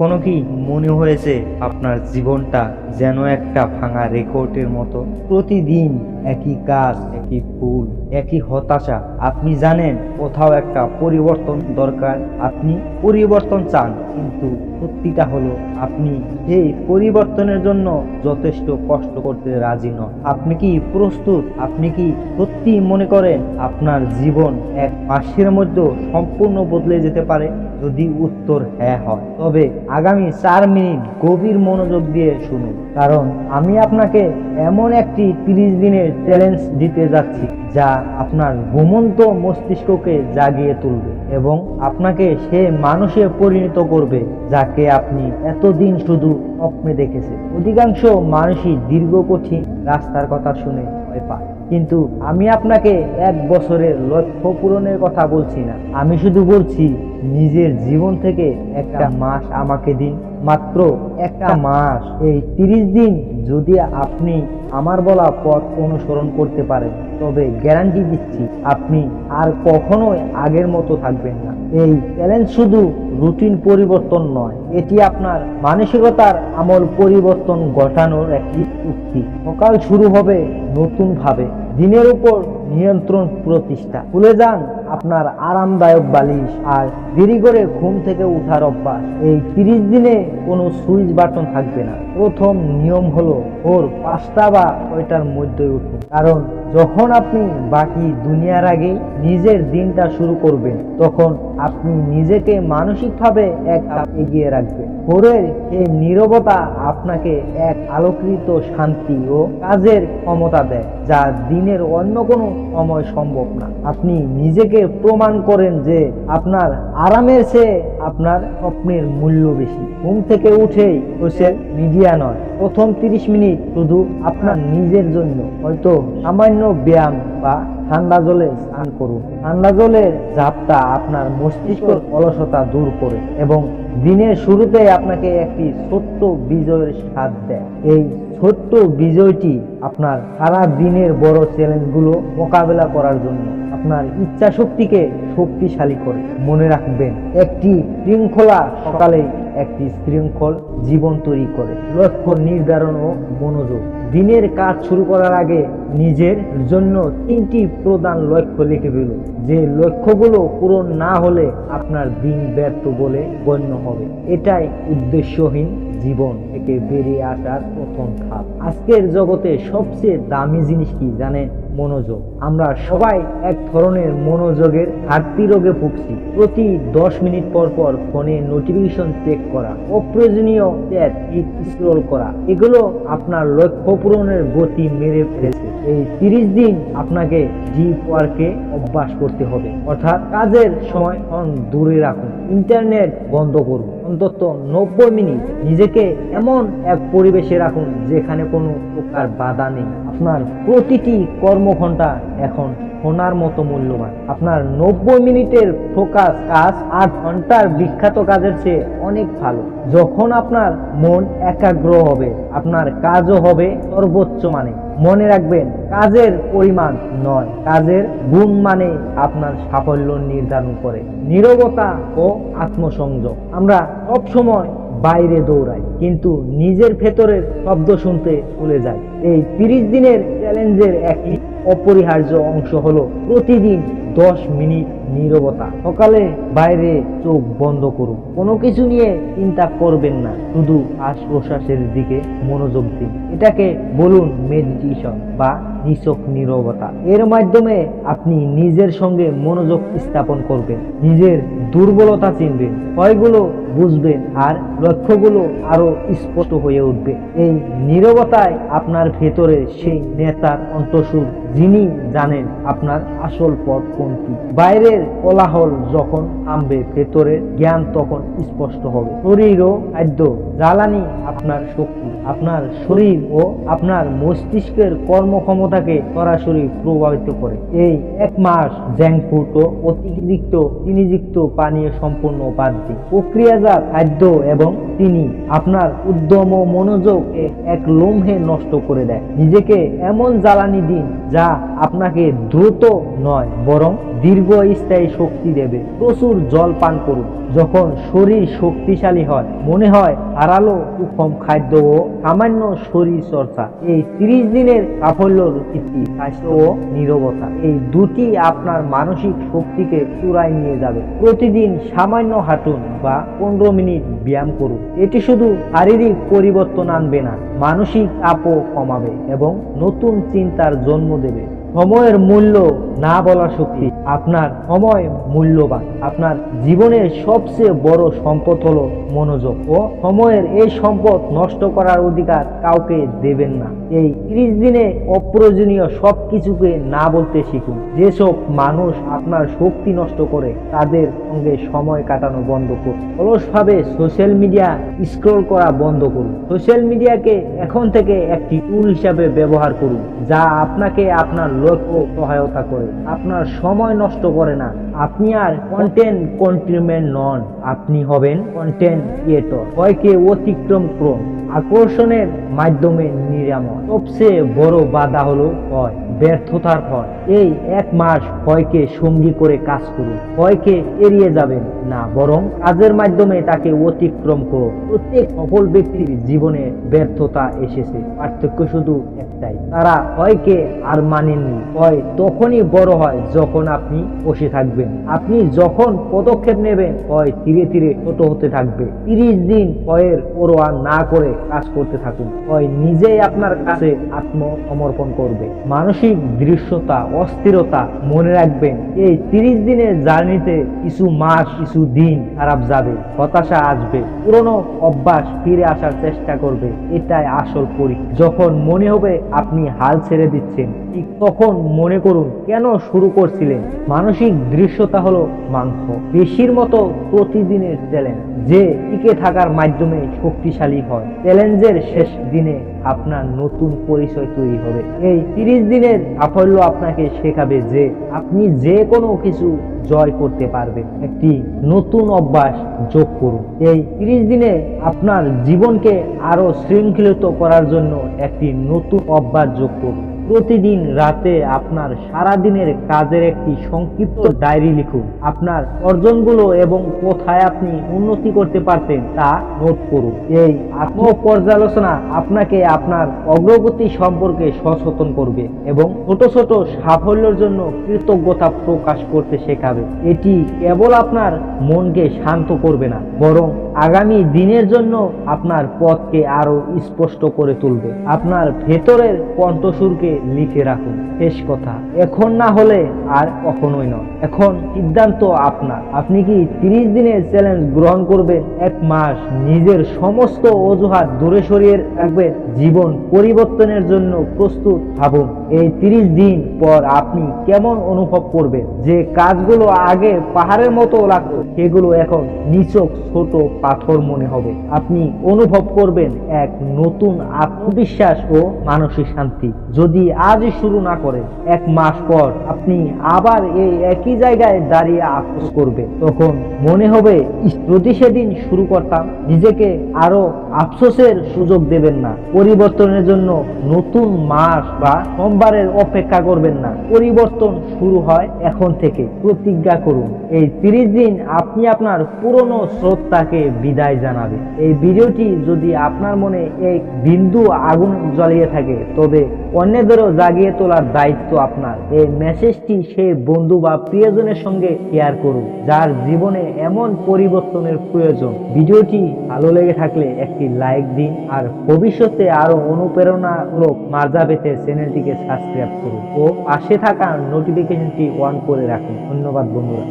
কখনো কি মনে হয়েছে আপনার জীবনটা যেন একটা ভাঙা রেকর্ডের মতো? প্রতিদিন একই কাজ একই ফুল, একই হতাশা। আপনি জানেন, কোথাও একটা পরিবর্তন দরকার। আপনি পরিবর্তন চান, কিন্তু সত্যিটা হলো, আপনি এই পরিবর্তনের জন্য যথেষ্ট কষ্ট করতে রাজি নন। আপনি কি প্রস্তুত? আপনি কি সত্যি মনে করেন, আপনার জীবন এক মাসের মধ্যে সম্পূর্ণ বদলে যেতে পারে? যদি উত্তর হ্যাঁ হয়। তবে আগামী চার মিনিট গভীর মনোযোগ দিয়ে শুনুন। কারণ আমি আপনাকে এমন একটি তিরিশ দিনের চ্যালেঞ্জ দিতে যাচ্ছি, যা আপনার ঘুমন্ত মস্তিষ্ককে জাগিয়ে তুলবে এবং আপনাকে সে মানুষে পরিণত করবে, যাকে আপনি এতদিন শুধু স্বপ্নে দেখেছেন। অধিকাংশ মানুষই দীর্ঘ কঠিন রাস্তার কথা শুনে ভয় পায় কিন্তু আমি আপনাকে এক বছরের লক্ষ্য পূরণের কথা বলছি না। আমি শুধু বলছি, নিজের জীবন থেকে একটা মাস আমাকে দিন। মাত্র একটা মাস। এই তিরিশ দিন যদি আপনি আমার বলা পথ অনুসরণ করতে পারেন তবে গ্যারান্টি দিচ্ছি, আপনি আর কখনোই আগের মতো থাকবেন না। এই চ্যালেঞ্জ শুধু রুটিন পরিবর্তন নয়, এটি আপনার মানসিকতার আমল পরিবর্তন ঘটানোর একটি উক্তি। সকাল শুরু হবে নতুনভাবে। দিনের উপর নিয়ন্ত্রণ প্রতিষ্ঠা। ভুলে যান আপনার আরামদায়ক বালিশ আর দেরি করে ঘুম থেকে উঠার অভ্যাস। এই তিরিশ দিনে কোনো সুইচ বাটন থাকবে না। প্রথম নিয়ম হলো ওর পাঁচটা বা ছয়টার মধ্যে উঠুন। কারণ যখন আপনি বাকি দুনিয়ার আগে নিজের দিনটা শুরু করবেন, তখন আপনি নিজেকে মানসিকভাবে এক এগিয়ে রাখবেন। ভোরের এই নীরবতা আপনাকে এক আলোকৃত শান্তি ও কাজের ক্ষমতা দেয়, যা দিনের অন্য কোনো সময় সম্ভব না। আপনি নিজেকে প্রমাণ করেন যে আপনার আরামের চেয়ে আপনার স্বপ্নের মূল্য বেশি। ঘুম থেকে উঠেই সোশ্যাল মিডিয়া নয়। প্রথম তিরিশ মিনিট শুধু আপনার নিজের জন্য। হয়তো সামান্য ব্যায়াম বা ঠান্ডা জলে স্নান করুন। ঠান্ডা জলের ঝাপটা আপনার মস্তিষ্ক অলসতা দূর করে এবং দিনের শুরুতে আপনাকে একটি ছোট্ট বিজয়ের স্বাদ দেয়। এই ছোট্ট বিজয়টি আপনার সারা দিনের বড় চ্যালেঞ্জগুলো মোকাবেলা করার জন্য আপনার ইচ্ছা শক্তিকে শক্তিশালী করে। মনে রাখবেন একটি শৃঙ্খলা সকালে একটি শৃঙ্খল জীবন তৈরি করে। লক্ষ্য, নির্ধারণ ও মনোযোগ। দিনের কাজ শুরু করার আগে নিজের জন্য তিনটি প্রধান লক্ষ্য লিখে ফেলুন। যে লক্ষ্যগুলো পূরণ না হলে আপনার দিন ব্যর্থ বলে গণ্য হবে। এটাই উদ্দেশ্যহীন জীবন থেকে বেরিয়ে আসার প্রথম ধাপ। আজকের জগতে সবচেয়ে দামি জিনিস কি জানেন? মনোযোগ। আমরা সবাই এক ধরনের মনোযোগের ঘাটতি রোগে ভুগছি। প্রতি দশ মিনিট পর পর ফোনে নোটিফিকেশন চেক করা, অপ্রয়োজনীয় ট্যাব স্ক্রল করা, এগুলো আপনার লক্ষ্য পূরণের গতি মেরে ফেলছে। এই তিরিশ দিন আপনাকে ডিপ ওয়ার্কে অভ্যাস করতে হবে। অর্থাৎ কাজের সময় অন দূরে রাখুন ইন্টারনেট বন্ধ করুন। অন্তত নব্বই মিনিট নিজেকে এমন এক পরিবেশে রাখুন যেখানে কোনো প্রকার বাধা নেই। আপনার প্রতিটি কর্মঘণ্টা এখন সোনার মতো মূল্যবান। আপনার নব্বই মিনিটের ফোকাস কাজ আট ঘণ্টার বিখ্যাত কাজের চেয়ে অনেক ভালো। যখন আপনার মন একাগ্র হবে, আপনার কাজও হবে সর্বোচ্চ মানে। মনে রাখবেন, কাজের পরিমাণ নয়। কাজের গুণ মানে আপনার সাফল্য নির্ধারণ করে। নীরবতা ও আত্মসংযম। আমরা সব সময় বাইরে দৌড়াই, কিন্তু নিজের ভেতরের শব্দ শুনতে ভুলে যায় এই তিরিশ দিনের চ্যালেঞ্জের একটি অপরিহার্য অংশ হলো প্রতিদিন দশ মিনিট নীরবতা। সকালে বাইরে চোখ বন্ধ করুন। কোনো কিছু নিয়ে চিন্তা করবেন না। শুধু আশ প্রশ্বাসের দিকে মনোযোগ দিন। এটাকে বলুন মেডিটেশন বা নিছক নীরবতা। এর মাধ্যমে আপনি নিজের সঙ্গে মনোযোগ স্থাপন করবেন, নিজের দুর্বলতা চিনবেন, ভয়গুলো বুঝবেন আর লক্ষ্যগুলো আরও স্পষ্ট হয়ে উঠবে। এই নীরবতায় আপনার ভেতরে সেই নেতার অন্তঃসুর, যিনি জানেন আপনার আসল পথ কোনটি। বাইরের কোলাহল যখন থামবে, ভেতরের জ্ঞান তখন স্পষ্ট হবে। শরীর ও খাদ্য জ্বালানি আপনার শক্তি, আপনার শরীর ও আপনার মস্তিষ্কের কর্মক্ষমতাকে সরাসরি প্রভাবিত করে। এই এক মাস জ্যাংফুট ও অতিরিক্ত চিনিযুক্ত পানীয় সম্পূর্ণ বাদ দিন প্রক্রিয়াজাত খাদ্য এবং তিনি আপনার উদ্যম ও মনোযোগ এক লোমহে নষ্ট করে দেয়। নিজেকে এমন জ্বালানি দিন যা আপনাকে দ্রুত নয়, বরং দীর্ঘস্থায়ী শক্তি দেবে। প্রচুর জল পান করুন। যখন শরীর শক্তিশালী হয়, মনে হয় হারালো সুষম খাদ্য ও সামান্য শরীর চর্চা। এই তিরিশ দিনের সাফল্যর ভিত্তি স্বাস্থ্য ও নীরবতা, এই দুটি আপনার মানসিক শক্তিকে চূড়ায় নিয়ে যাবে। প্রতিদিন সামান্য হাঁটুন বা পনেরো মিনিট ব্যায়াম করুন। এটি শুধু শারীরিক পরিবর্তন আনবে না, মানসিক চাপও কমাবে এবং নতুন চিন্তার জন্ম দেবে। সময়ের মূল্য না বলা শক্তি আপনার সময় মূল্যবান। আপনার জীবনের সবচেয়ে বড় সম্পদ হলো মনোযোগ ও সময়ের এই সম্পদ নষ্ট করার অধিকার কাউকে দেবেন না। এই তিরিশ দিনে অপ্রয়োজনীয় সব কিছুকে না বলতে শিখুন। যেসব মানুষ আপনার শক্তি নষ্ট করে, তাদের সঙ্গে সময় কাটানো বন্ধ করুন। অলসভাবে সোশ্যাল মিডিয়া স্ক্রল করা বন্ধ করুন। সোশ্যাল মিডিয়াকে এখন থেকে একটি টুল হিসাবে ব্যবহার করুন, যা আপনাকে আপনার লক্ষ্য সহায়তা করে। আপনার সময় নষ্ট করে না। আপনি আর কন্টেন্ট কন্টিনমেন্ট নন। আপনি হবেন কন্টেন্ট ক্রিয়েটর ভয়কে অতিক্রম করুন। আকর্ষণের মাধ্যমে নিরাময়। সবচেয়ে বড় বাধা হলো ভয়। ব্যর্থতার ভয় এই এক মাস ভয়কে সঙ্গী করে কাজ করুন। ভয়কে এড়িয়ে যাবেন না, বরং কাজের মাধ্যমে তাকে অতিক্রম করুন। প্রত্যেক সফল ব্যক্তির জীবনে ব্যর্থতা এসেছে। পার্থক্য শুধু একটাই, তারা ভয়কে আর মানেননি। ভয় তখনই বড় হয় যখন আপনি বসে থাকবেন। আপনি যখন পদক্ষেপ নেবেন, ভয় ধীরে ধীরে ছোট হতে থাকবে। তিরিশ দিন ভয়ের পরোয়া না করে কাজ করতে থাকুন। ভয় নিজেই আপনার কাছে আত্মসমর্পণ করবে। মানসিক দৃশ্যতা, অস্থিরতা মনে রাখবেন। এই তিরিশ দিনের জার্নিতে কিছু মাস, কিছু দিন খারাপ যাবে, হতাশা আসবে, পুরনো অভ্যাস ফিরে আসার চেষ্টা করবে, এটাই আসল পরীক্ষা। যখন মনে হবে আপনি হাল ছেড়ে দিচ্ছেন, ঠিক তখন মনে করুন কেন শুরু করছিলেন। মানসিক দৃশ্যতা হলো মাংস। বেশির মতো প্রতিদিনের চ্যালেঞ্জ, যে টিকে থাকার মাধ্যমে শক্তিশালী হয়। চ্যালেঞ্জের শেষ দিনে আপনার নতুন পরিচয় তৈরি হবে। এই তিরিশ দিনের সাফল্য আপনাকে শেখাবে যে আপনি যে কোনো কিছু জয় করতে পারবেন। একটি নতুন অভ্যাস যোগ করুন। এই তিরিশ দিনে আপনার জীবনকে আরও শৃঙ্খলিত করার জন্য একটি নতুন অভ্যাস যোগ করুন। প্রতিদিন রাতে আপনার সারা দিনের কাজের একটি সংক্ষিপ্ত ডায়েরি লিখুন। আপনার অর্জনগুলো এবং কোথায় আপনি উন্নতি করতে পারতেন তা নোট করুন। এই আত্ম পর্যালোচনা আপনাকে আপনার অগ্রগতি সম্পর্কে সচেতন করবে এবং ছোট ছোট সাফল্যের জন্য কৃতজ্ঞতা প্রকাশ করতে শেখাবে। এটি কেবল আপনার মনকে শান্ত করবে না, বরং আগামী দিনের জন্য আপনার পথকে আরও স্পষ্ট করে তুলবে। আপনার ভেতরের কণ্ঠসুরকে লিখে রাখুন। শেষ কথা। এখন না হলে আর কখনোই নয়। এখন সিদ্ধান্ত আপনার। আপনি কি তিরিশ দিনের চ্যালেঞ্জ গ্রহণ করবেন? এক মাস নিজের সমস্ত অজুহাত দূরে সরিয়ে রাখবেন। জীবন পরিবর্তনের জন্য প্রস্তুত ভাবুন এই তিরিশ দিন পর আপনি কেমন অনুভব করবেন? যে কাজগুলো আগে পাহাড়ের মতো লাগতো, সেগুলো এখন নিচক ছোট পাথর মনে হবে। আপনি অনুভব করবেন এক নতুন আত্মবিশ্বাস ও মানসিক শান্তি। যদি আজই শুরু না করে এক মাস পর আপনি আবার এই একই জায়গায় দাঁড়িয়ে আফসোস করবে। তখন মনে হবে "ইস, যদি সেদিন শুরু করতাম নিজেকে আরও আফসোসের সুযোগ দেবেন না। পরিবর্তনের জন্য নতুন মাস বা সোমবারের অপেক্ষা করবেন না। পরিবর্তন শুরু হয় এখন থেকে। প্রতিজ্ঞা করুন এই তিরিশ দিন আপনি আপনার পুরনো শ্রদ্ধাকে বিদায় জানাবে এই ভিডিওটি যদি আপনার মনে এক বিন্দু আগুন জ্বালিয়ে থাকে তবে অন্যদেরও জাগিয়ে তোলার দায়িত্ব আপনার। এই মেসেজটি সেই বন্ধু বা প্রিয়জনের সঙ্গে শেয়ার করুন, যার জীবনে এমন পরিবর্তনের প্রয়োজন। ভিডিওটি ভালো লেগে থাকলে একটি লাইক দিন, আর ভবিষ্যতে আরও অনুপ্রেরণামূলক মার্জা পেতে চ্যানেলটিকে সাবস্ক্রাইব করুন ও পাশে থাকা নোটিফিকেশনটি অন করে রাখুন। ধন্যবাদ বন্ধুরা।